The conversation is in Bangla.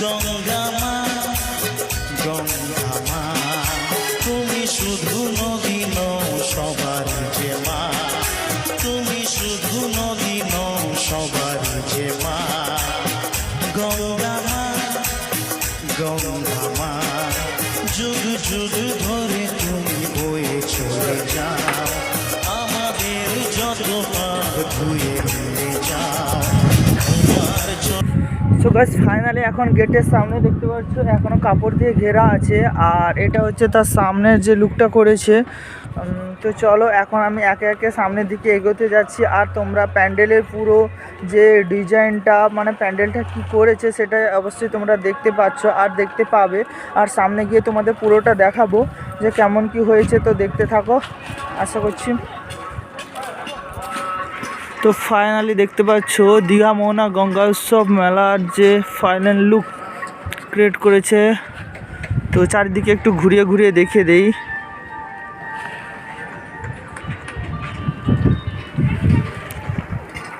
গঙ্গা মা তুমি শুধু নদী নও সবার যে মা তুমি শুধু নদী নও সবার যে মা গঙ্গা মা গঙ্গা মা যুগ যুগ ধরে তুমি বয়ে চলে আমাদের যত পাপ সো গাছ ফাইনালি এখন গেটের সামনে দেখতে পাচ্ছ, এখনও কাপড় দিয়ে ঘেরা আছে। আর এটা হচ্ছে তার সামনের যে লুকটা করেছে। তো চলো, এখন আমি একে একে সামনের দিকে এগোতে যাচ্ছি। আর তোমরা প্যান্ডেলের পুরো যে ডিজাইনটা মানে প্যান্ডেলটা কি করেছে সেটা অবশ্যই তোমরা দেখতে পাচ্ছ আর দেখতে পাবে। আর সামনে গিয়ে তোমাদের পুরোটা দেখাবো যে কেমন কি হয়েছে, তো দেখতে থাকো। আশা করছি তো ফাইনালি দেখতে পাচ্ছ দীঘা, মোহনা, গঙ্গা উৎসব মেলার যে ফাইনাল লুক ক্রিয়েট করেছে। তো চারিদিকে একটু ঘুরিয়ে ঘুরিয়ে দেখে দেই।